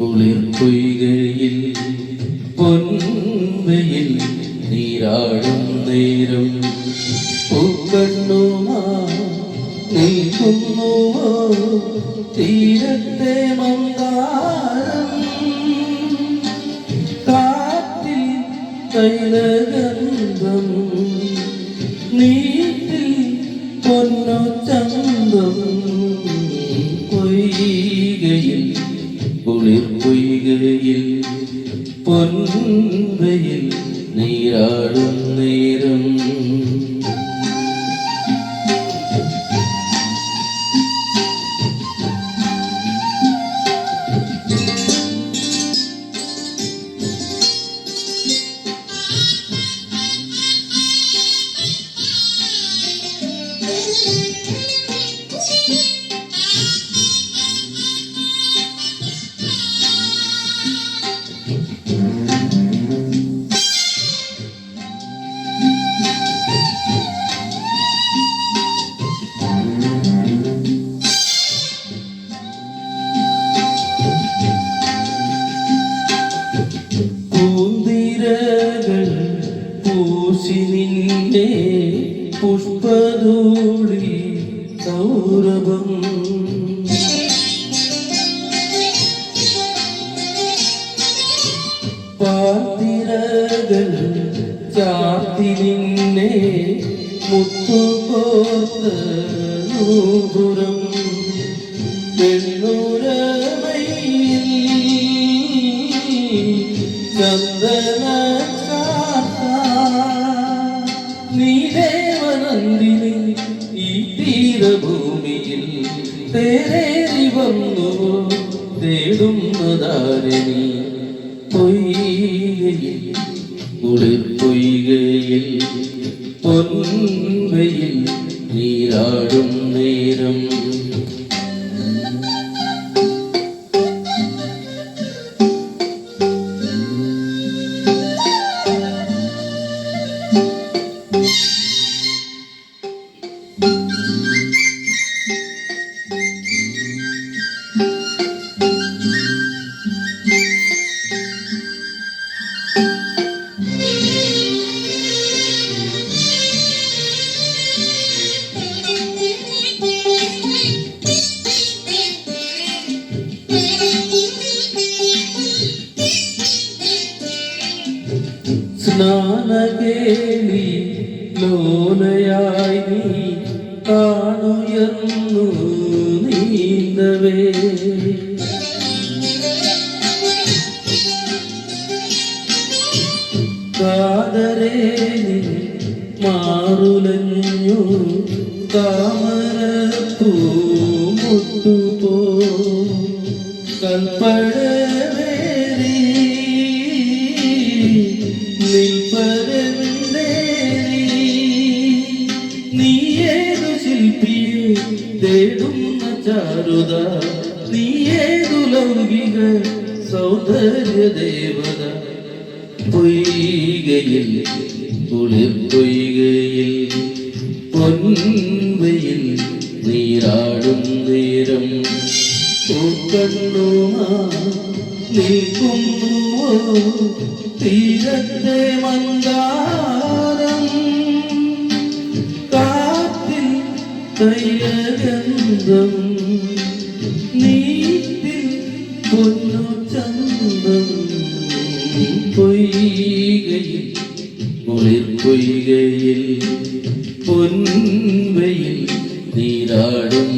കുളിർപ്പൊയ്കയിൽ പൊൻമയിൽ നീരാടും നേരം. പൂക്കണ്ണുമാ നീങ്ങുന്നു തീരത്തെ മന്ദാരം. കാറ്റിൽ തൈലഗന്ധം നീ കുളിർ പൊയ്കയിൽ പൊൻവയിൽ നീരാടും പുഷ്പധൂളി സൗരഭം. പാത്തിരകൾ ചാത്തി നിന്നെ മുത്തുകോർത്ത നൂപുരം. തേടുന്നതാരണി പൊയ്കയിൽ കുളിർ പൊയ്കയിൽ പൊൻവയിൽ നീരാടും സ്നാനകേളി ലോലയായി നീ കാണുയർന്നു നീന്തവേ. കാതരേ നീ മാറുലഞ്ഞു താമരപ്പൂ മുട്ടുപോ. കൽപ്പഴവേറി തേടുന്ന ചാരുത നീയേതു ലൗകിക സൗന്ദര്യ ദേവത പൊയ്കയിൽ കുളിർ പൊയ്കയിൽ പൊൻവയിൽ നീരാടും നേരം. പൂക്കണ്ണുമാ നിൽക്കുന്നുവോ തീരത്തെ മന്ദാരം. തൈലഗന്ധം പൊയ്കയിൽ കുളിർ പൊയ്കയിൽ പൊൻവയിൽ നീരാടും